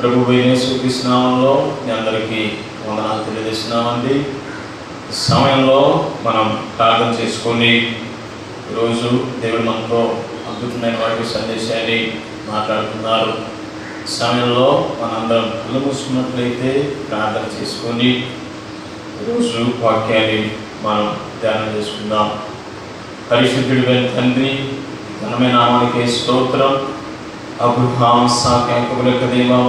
ప్రభు యేసుకృష్ణంలో మీ అందరికీ వందనాలు తెలియజేస్తున్నామండి. సమయంలో మనం ప్రార్థన చేసుకొని ఈరోజు దేవుడు మనతో అద్భుతమైన వాటి సందేశాన్ని మాట్లాడుతున్నారు. సమయంలో మనందరం కళ్ళు మూసుకున్నట్లయితే ప్రార్థన చేసుకొని ఈరోజు వాక్యాన్ని మనం ధ్యానం చేసుకుందాం. పరిశుద్ధుడివైన తండ్రి ఘనమైన నామానికి స్తోత్రం. అబ్రహాం సాకేకులకు దేవం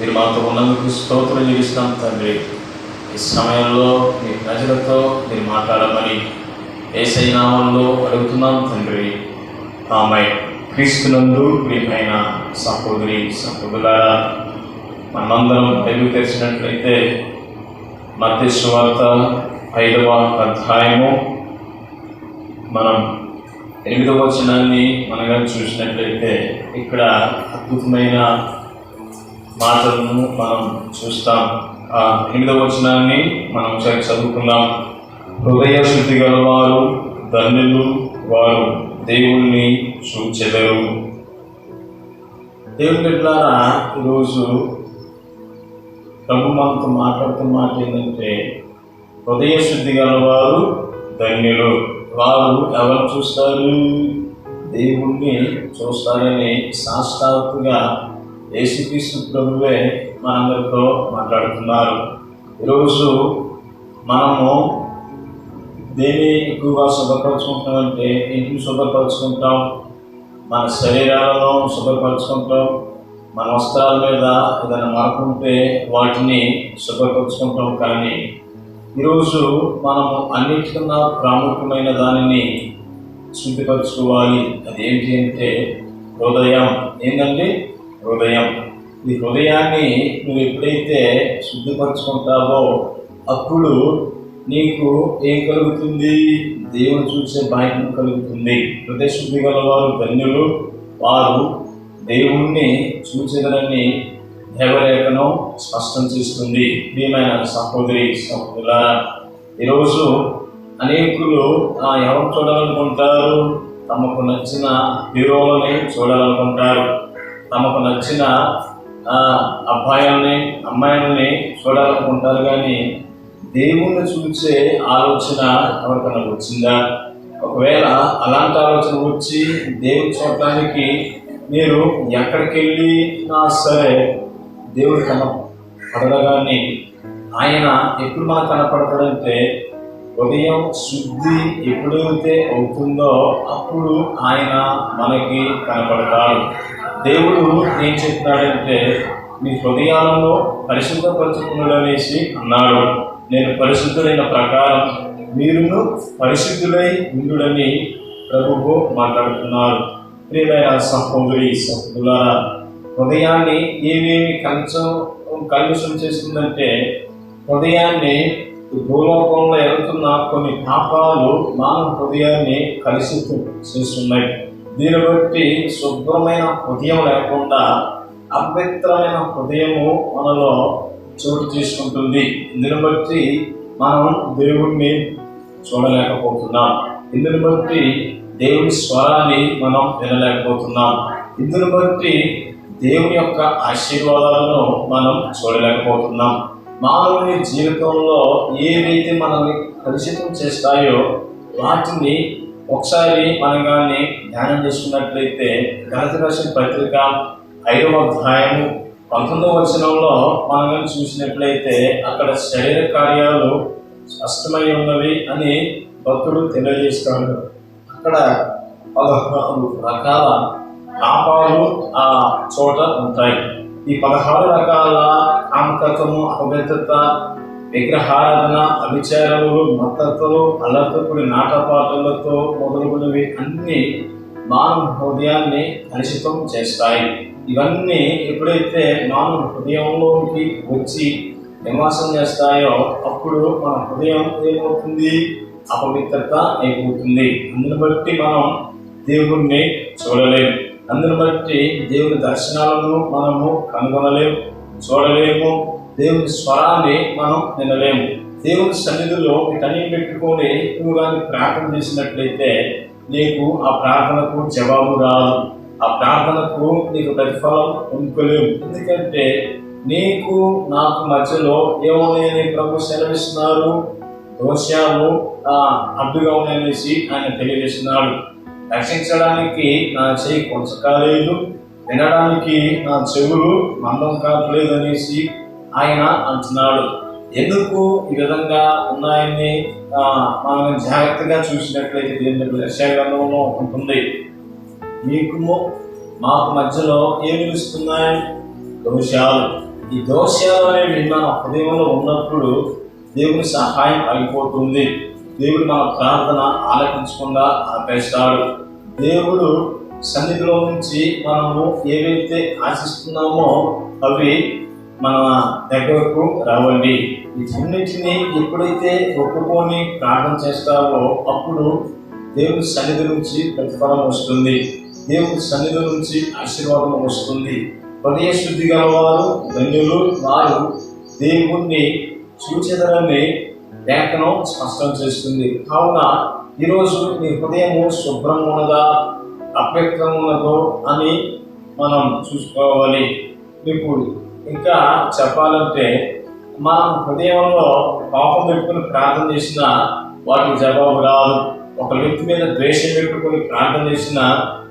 మీరు మాతో ఉన్నందుకు స్తోత్రం జీవిస్తాం తండ్రి. ఈ సమయంలో మీ ప్రజలతో మీరు మాట్లాడమని ఏసై నామంలో అడుగుతున్నాం తండ్రి. ఆమె క్రీస్తునందు మీపైన సహోదరి సహోదరులారా మనమందరం తెలుగు తెరిచినట్లయితే మధ్య సువార్త ఐదవ అధ్యాయము మనం ఎనిమిదవ వచనాన్ని మనగా చూసినట్లయితే ఇక్కడ అద్భుతమైన మాటలను మనం చూస్తాం. ఆ ఎనిమిదవ వచనాన్ని మనం ఒకసారి చదువుకుందాం. హృదయ శుద్ధి గలవారు ధన్యులు వారు దేవుణ్ణి చూచెదరు దేవుని బిడ్డలారా ఈరోజు ప్రభు మనతో మాట్లాడుతున్న మాట ఏంటంటే హృదయ శుద్ధి గలవారు ధన్యులు. వారు ఎవరు చూస్తారు? దేవుణ్ణి చూస్తారని సాష్టాత్తుగా యేసుక్రీస్తు ప్రభువే మనందరితో మాట్లాడుతున్నారు. ఈరోజు మనము దేన్ని ఎక్కువగా శుభ్రపరచుకుంటామంటే ఇంటిని శుభ్రపరచుకుంటాం మన శరీరాలను శుభ్రపరచుకుంటాం మన వస్త్రాల మీద ఏదైనా మార్పుంటే వాటిని శుభ్రపరచుకుంటాం కానీ ఈరోజు మనము అన్నిటికన్నా ప్రాముఖ్యమైన దానిని శుద్ధిపరచుకోవాలి. అదేంటి అంటే హృదయం. ఏంటండి హృదయం. ఈ హృదయాన్ని నువ్వు ఎప్పుడైతే శుద్ధిపరచుకుంటావో అప్పుడు నీకు ఏం కలుగుతుంది? దేవుని చూసే భాగ్యం కలుగుతుంది. హృదయ శుద్ధి గలవారు ధన్యులు. వారు దేవుణ్ణి చూసేదనని దేవలేఖను స్పష్టం చేస్తుంది. ప్రియమైన సహోదరి సహోదరుల ఈరోజు అనేకులు ఆ, ఎవరు చూడాలనుకుంటారు? తమకు నచ్చిన హీరోలని చూడాలనుకుంటారు. తమకు నచ్చిన అబ్బాయిల్ని అమ్మాయిల్ని చూడాలనుకుంటారు కానీ దేవుణ్ణి చూసే ఆలోచన ఎవరికైనా వచ్చిందా? ఒకవేళ అలాంటి ఆలోచన వచ్చి దేవుని చూడటానికి మీరు ఎక్కడికి వెళ్ళినా సరే దేవుడు కనపడగానే ఆయన ఎప్పుడు మనకు కనపడతాడంటే ఉదయం శుద్ధి ఎప్పుడైతే అవుతుందో అప్పుడు ఆయన మనకి కనపడతాడు. దేవుడు ఏం చెప్తున్నాడంటే మీ హృదయాలలో పరిశుద్ధపరచుకున్నాడు అనేసి అన్నాడు. నేను పరిశుద్ధులైన ప్రకారం మీరును పరిశుద్ధులై ఉండుడని ప్రభువు మాట్లాడుతున్నారు. ప్రియమైన సహోదరి సహోదరులారా హృదయాన్ని ఏమేమి కలుషం కలుషం చేస్తుందంటే హృదయాన్ని భూలోకంలో ఎదుగుతున్న కొన్ని పాపాలు మానవ హృదయాన్ని కలుషితం చేస్తున్నాయి. దీన్ని బట్టి శుభ్రమైన హృదయం లేకుండా అపవిత్రమైన హృదయము మనలో చోటు చేసుకుంటుంది. దీన్ని బట్టి మనం దేవుణ్ణి చూడలేకపోతున్నాం. ఇందుని బట్టి దేవుని స్వరాన్ని మనం వినలేకపోతున్నాం. ఇందుని బట్టి దేవుని యొక్క ఆశీర్వాదాలను మనం చూడలేకపోతున్నాం. మానవుని జీవితంలో ఏవైతే మనల్ని కలుషితం చేస్తాయో వాటిని ఒకసారి మనం కానీ ధ్యానం చేసుకున్నట్లయితే గణిత రాసిన పత్రిక ఐదవ అధ్యాయము పంతొమ్మిదవ వచనంలో మనం కానీ చూసినట్లయితే అక్కడ శరీర కార్యాలు స్పష్టమై ఉన్నవి అని భక్తుడు తెలియజేస్తాడు. అక్కడ పదహారు రకాల పాపాలు ఆ చోట ఉంటాయి. ఈ పదహారు రకాల కామకత్వము అపవిత్రత విగ్రహారాధన అభిచారములు మత్తత్వలు అల్లతో నాటపాటలతో మొదలుగునవి అన్ని మానవ హృదయాన్ని కలుషితం చేస్తాయి. ఇవన్నీ ఎప్పుడైతే మానవ హృదయంలోకి వచ్చి నివాసం చేస్తాయో అప్పుడు మన హృదయం ఏమవుతుంది? అపవిత్రత అయిపోతుంది. అందుని బట్టి మనం దేవుణ్ణి చూడలేము అందుని బట్టి దేవుని దర్శనాలను మనము కనుగొనలేము చూడలేము. దేవుని స్వరాన్ని మనం వినలేము. దేవుని సన్నిధిలో వీటన్ని పెట్టుకొని నువ్వు కానీ ప్రార్థన చేసినట్లయితే నీకు ఆ ప్రార్థనకు జవాబు రాదు. ఆ ప్రార్థనకు నీకు ప్రతిఫలం పొందుకోలేవు ఎందుకంటే నీకు నాకు మధ్యలో ఏమోనని ప్రభు సెలవిస్తున్నారు? దోషాలు అడ్డుగా ఉన్నాయనేసి ఆయన తెలియజేస్తున్నాడు. రక్షించడానికి నా చేయి కొంచకాలేదు వినడానికి నా చెవులు మందం కావట్లేదు అనేసి ఆయన అంటున్నాడు. ఎందుకు ఈ విధంగా ఉన్నాయని మనం జాగ్రత్తగా చూసినట్లయితే దేవుని యశాగ్రంథంలో ఉంటుంది. మీకు మాకు మధ్యలో ఏమి నిలుస్తున్నాయి దోషాలు. ఈ దోషాలు అనేవి మన హృదయంలో ఉన్నప్పుడు దేవుని సహాయం అయిపోతుంది. దేవుడు మన ప్రార్థన ఆలకించకుండా ఆపేస్తాడు. దేవుడు సన్నిధిలో నుంచి మనము ఏవైతే ఆశిస్తున్నామో అవి మన దగ్గరకు రావండి. వీటన్నిటిని ఎప్పుడైతే ఒప్పుకొని ప్రార్థన చేస్తావో అప్పుడు దేవుని సన్నిధి నుంచి ప్రతిఫలం వస్తుంది. దేవుని సన్నిధి నుంచి ఆశీర్వాదం వస్తుంది. హృదయ శుద్ధి గలవారు ధన్యులు వారు దేవుణ్ణి చూచేదరని లేఖనం స్పష్టం చేస్తుంది. కావున ఈరోజు మీ హృదయము శుభ్రం ఉన్నదా అవ్యక్తంగా ఉన్నదో అని మనం చూసుకోవాలి. మీకు ఇంకా చెప్పాలంటే మన హృదయంలో పాపం పెట్టుకుని ప్రార్థన చేసిన వాటికి జవాబు రాదు. ఒక వ్యక్తి మీద ద్వేషం పెట్టుకుని ప్రార్థన చేసిన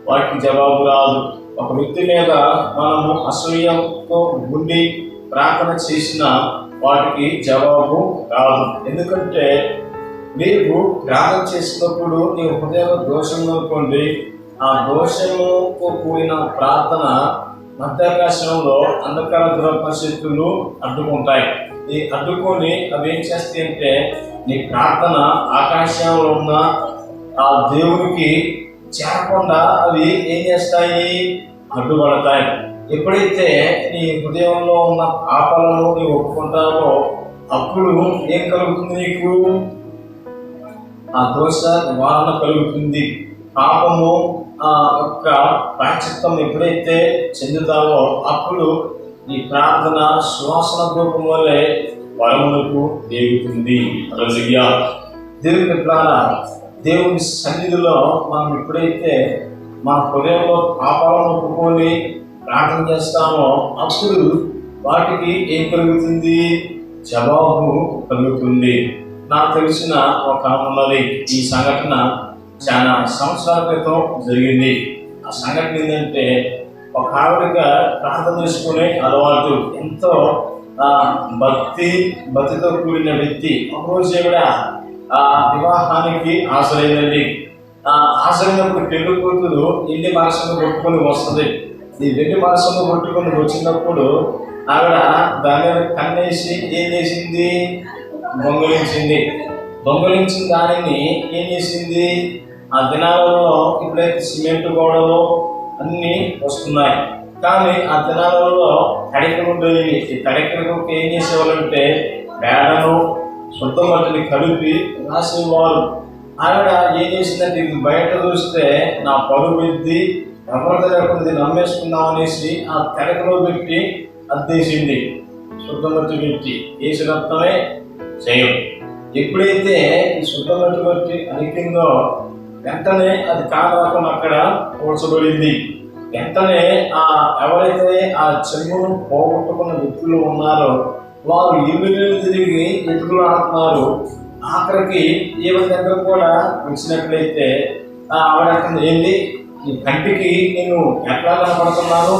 వాటికి జవాబు రాదు. ఒక వ్యక్తి మీద మనము అసూయంతో ఉండి ప్రార్థన చేసిన వాటికి జవాబు రాదు. ఎందుకంటే నీవు ప్రార్థన చేసినప్పుడు నీ హృదయం దోషం పొంది ఆ దోషంతో కూడిన ప్రార్థన మధ్యాకాశంలో అంధకార ద్రవ్య అడ్డుకుంటాయి. ఈ అడ్డుకొని అవి ఏం చేస్తాయి అంటే నీ ప్రార్థన ఆకాశంలో ఉన్న ఆ దేవునికి చేరకుండా అవి ఏం చేస్తాయి? అడ్డుపడతాయి. ఎప్పుడైతే నీ హృదయంలో ఉన్న పాపాలను నీవు ఒప్పుకుంటావో అప్పుడు ఏం కలుగుతుంది నీకు? ఆ దోష నివారణ కలుగుతుంది. పాపము ఆ యొక్క ప్రాచిత్వం ఎప్పుడైతే చెందుతావో అప్పుడు ఈ ప్రార్థన శ్వాసన రూపం వల్లే వరములకు దేగుతుంది అలలుయ్యా దేవుని ద్వారా దేవుని సన్నిధిలో మనం ఎప్పుడైతే మన హృదయంలో పాపాలను ఒప్పుకొని ప్రార్థన చేస్తామో అప్పుడు వాటికి ఏం కలుగుతుంది? జవాబు కలుగుతుంది. నాకు తెలిసిన ఒక ఉన్నది ఈ సంఘటన చాలా సంవత్సరాల క్రితం జరిగింది. ఆ సంఘటన ఏంటంటే ఒక ఆవిడగా ప్రార్థన చేసుకునే అలవాటు ఎంతో భక్తి భక్తితో కూడిన వ్యక్తి. ఒకరోజు ఆవిడ ఆ వివాహానికి హాజరైందండి. ఆ హాజరైనప్పుడు పెళ్ళి కూతురు ఇంటి మనసును కొట్టుకొని వస్తుంది. ఈ వెండి మనసును కొట్టుకుని వచ్చినప్పుడు ఆవిడ దాని కన్నేసి ఏం చేసింది? దొంగలించింది దొంగలించిన దానిని ఏం చేసింది? ఆ దినాలలో ఇప్పుడైతే సిమెంట్ గోడలు అన్నీ వస్తున్నాయి. కానీ ఆ దినాలలో తడికలు ఉండేవి ఈ తడికలకు ఏం చేసేవాళ్ళంటే పేడను శుద్ధ మట్టిని కలిపి రాసేవారు. ఆవిడ ఏం చేసిందంటే ఇది బయట చూస్తే నా పరువు నమ్రత ఎవరి లేకుండా అనేసి ఆ తెరకలో పెట్టి అద్దేసింది. శుద్ధ పెట్టి పెట్టి రక్తమే చేయం ఎప్పుడైతే ఈ శుద్ధ మట్టి పెట్టి అధికంగా వెంటనే అది కాకుండా అక్కడ పోల్చబడింది. వెంటనే ఆ ఎవరైతే ఆ చెంగును పోగొట్టుకున్న వ్యక్తులు ఉన్నారో వారు ఇల్లు తిరిగి ఎదుగులు ఆడుతున్నారు. ఆఖరికి ఈవిడ దగ్గర కూడా వచ్చినట్లయితే ఆ ఆవిడ ఏంది ఏంటి? కంటికి నేను ఎట్లా కనపడుతున్నాను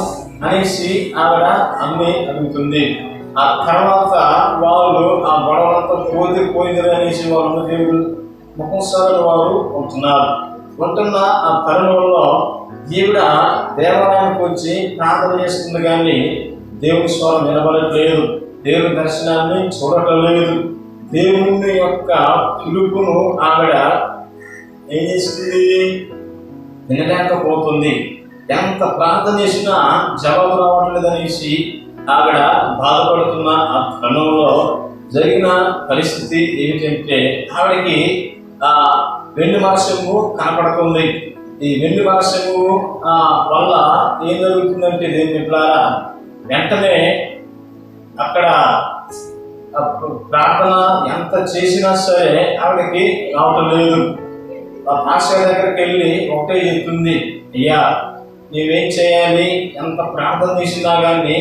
అనేసి ఆవిడ అన్ని అడుగుతుంది. ఆ తర్వాత వాళ్ళు ఆ గొడవలతో పోతే పోయింది అనేసి వాళ్ళు దేవుడు ముఖం సార్లు వారు ఉంటున్నారు ఉంటున్న ఆ తరుణంలో ఈవిడ దేవాలయానికి వచ్చి ప్రార్థన చేస్తుంది కానీ దేవుని స్వరం వినబడట్లేదు. దేవుని దర్శనాన్ని చూడటం లేదు దేవుని యొక్క పిలుపును ఆవిడ ఏం చేస్తుంది? వినలేకపోతుంది ఎంత ప్రార్థన చేసినా జవాబు రావట్లేదు అనేసి ఆవిడ బాధపడుతున్న ఆ క్రమంలో జరిగిన పరిస్థితి ఏమిటంటే ఆవిడకి ఆ వెండి వర్షము కనపడుతుంది. ఈ వెండి వర్షము ఆ వల్ల ఏం జరుగుతుందంటే దేని మిట్లారా వెంటనే అక్కడ ప్రార్థన ఎంత చేసినా సరే ఆవిడకి రావటం లేదు. ఆ మాస్టర్ దగ్గరికి వెళ్ళి ఒకటే చెప్తుంది అయ్యా నీవేం చేయాలి? ఎంత ప్రార్థన చేసినా కానీ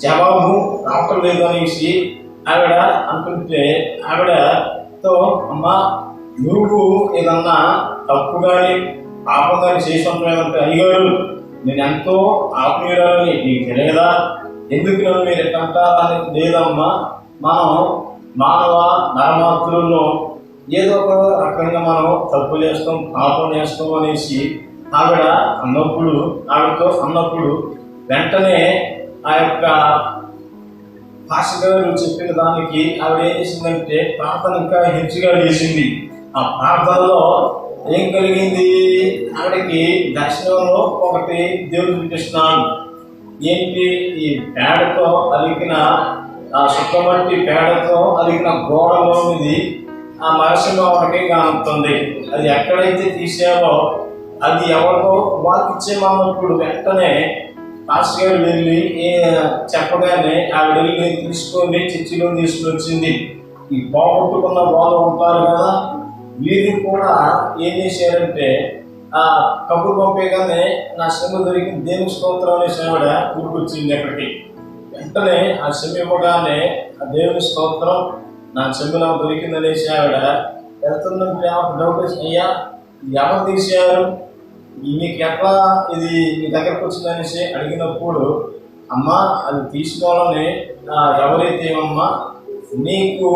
జవాబు రావటం లేదు అనేసి ఆవిడ అనుకుంటే ఆవిడతో అమ్మా నువ్వు ఏదన్నా తప్పు కానీ పాపం కానీ చేసి ఉంటామంటే అయ్యారు నేను ఎంతో ఆత్మీయురాలని నీకు తెలియదా? ఎందుకు నన్ను మీరు ఎట్లా లేదమ్మా. మనం మానవ నరమాతృల్లో ఏదో ఒక రకంగా మనం తప్పు చేస్తాం పాపం చేస్తాం అనేసి ఆవిడ అన్నప్పుడు ఆవిడతో అన్నప్పుడు వెంటనే ఆ యొక్క పాస్టర్ చెప్పిన దానికి ఆవిడ ఏం చేసిందంటే ప్రార్థన ఇంకా హెచ్చుగా చేసింది. ఆ ప్రార్థనలో ఏం కలిగింది? ఆవిడకి దర్శనంలో ఒకటి దేవుడు చూపిస్తున్నాను ఏంటి? ఈ పేడతో అలికిన ఆ సుఖమట్టి పేడతో అలికిన గోడలోనిది ఆ మరసంలో ఒకటి కానుతుంది అది ఎక్కడైతే తీసావో అది ఎవరికో వాళ్ళకి ఇచ్చేమన్నప్పుడు వెంటనే మాస్టర్ గారు వెళ్ళి చెప్పగానే ఆవిడ వెళ్ళి తీసుకొని చర్చిలో తీసుకుని వచ్చింది. ఈ పోగొట్టుకున్న వాళ్ళు ఉంటారు కదా వీరు కూడా ఏం చేశారంటే ఆ కబురు పంపేగానే నా శ్రమ దొరికి దేవుని స్తోత్రం అనే ఆవిడ గురికొచ్చింది అక్కడికి. వెంటనే ఆ శ్రమ ఇవ్వగానే ఆ దేవుని స్తోత్రం నా చెమ్మ నాకు దొరికిందనేసి ఆవిడ వెళ్తున్నప్పుడు ఆమెకు డౌట్ వచ్చి అయ్యా ఎవరు తీసేవారు మీకు ఎట్లా ఇది మీ దగ్గరకు వచ్చిందనేసి అడిగినప్పుడు అమ్మ అది తీసుకోవాలని ఎవరైతే అమ్మా నీకు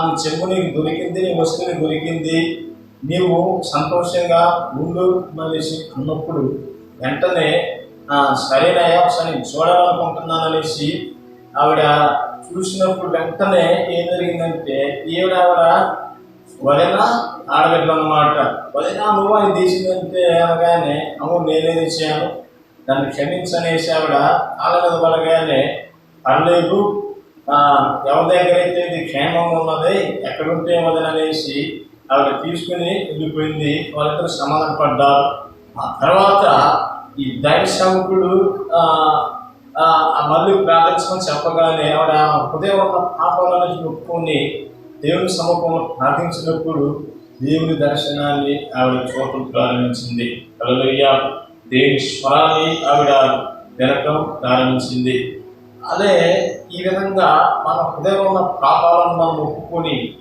నీ చెంబు నీకు దొరికింది నీ వస్తువు దొరికింది నీవు సంతోషంగా ఉండు అనేసి అన్నప్పుడు వెంటనే సరైన యాప్స్ అని చూడాలనుకుంటున్నాను అనేసి ఆవిడ చూసినప్పుడు వెంటనే ఏం జరిగిందంటే ఈవిడెవర ఆవిడ వదిన? ఆడబిడ్డ అన్నమాట వదిన నువ్వు అది తీసిందంటే అనగానే అవును నేనే తీసాను దాన్ని క్షమించనేసి ఆవిడ కాళ్ళ మీద పడగానే పర్లేదు. ఎవరి దగ్గర అయితే ఇది క్షేమంగా ఉన్నది ఎక్కడుంటే వదిన అనేసి ఆవిడ తీసుకుని వెళ్ళిపోయింది. వాళ్ళిద్దరు సమాధానపడ్డారు. ఆ తర్వాత ఈ దైవ సేవకుడు మళ్ళీ ప్రార్థించమని చెప్పగానే ఆవిడ హృదయం ఉన్న పాపాల నుంచి ఒప్పుకొని దేవుని సమూహంలో ప్రార్థించినప్పుడు దేవుని దర్శనాన్ని ఆవిడ చూడటం ప్రారంభించింది. కలలయ్య దేవుని స్వరాన్ని ఆవిడ వినటం ప్రారంభించింది. అదే ఈ విధంగా మన హృదయం ఉన్న పాపాలను మనం ఒప్పుకొని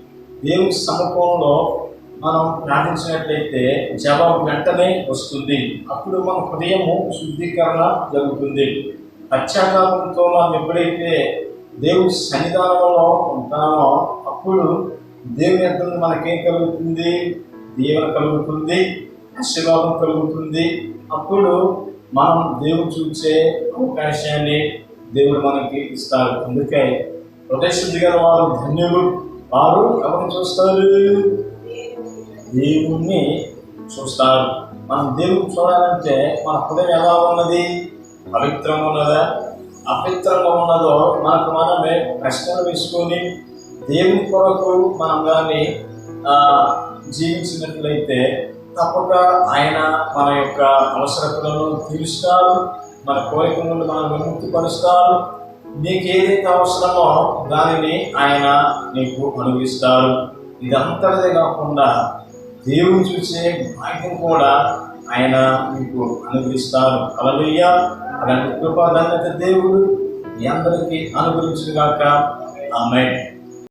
దేవుని సమూహంలో మనం ప్రార్థించినట్లయితే జవాబు వెంటనే వస్తుంది. అప్పుడు మన హృదయము శుద్ధీకరణ జరుగుతుంది. పశ్చాత్తాపంతో మనం ఎప్పుడైతే దేవుడి సన్నిధానంలో ఉంటామో అప్పుడు దేవుని ఎంత మనకేం కలుగుతుంది? దీవెన కలుగుతుంది ఆశీర్వాదం కలుగుతుంది. అప్పుడు మనం దేవుడు చూసే అవకాశాన్ని దేవుడు మనకి ఇస్తారు అందుకే ప్రొటెక్షన్ గారు వారు ధన్యులు. వారు ఎవరిని చూస్తారు? దేవుణ్ణి చూస్తారు. మనం దేవుడు చూడాలంటే మన హృదయం ఎలా ఉన్నది? పవిత్రంగా ఉన్నదా అపవిత్రంగా ఉన్నదో మనకు మనమే ప్రశ్నలు వేసుకొని దేవుని కొరకు మనం కానీ జీవించినట్లయితే తప్పక ఆయన మన యొక్క అవసరతలను తీరుస్తారు మన కోరికలను మనం విముక్తిపరుస్తారు. నీకు ఏదైతే అవసరమో దానిని ఆయన నీకు అనుభవిస్తారు ఇదంతటిదే కాకుండా దేవుని చూసే భాగ్యం కూడా ఆయన మీకు అనుగ్రహిస్తారు. అలలుయ్య అలాంటి కృపాధన్యత దేవుడు మీ అందరికీ అనుగ్రహించుగాక ఆమె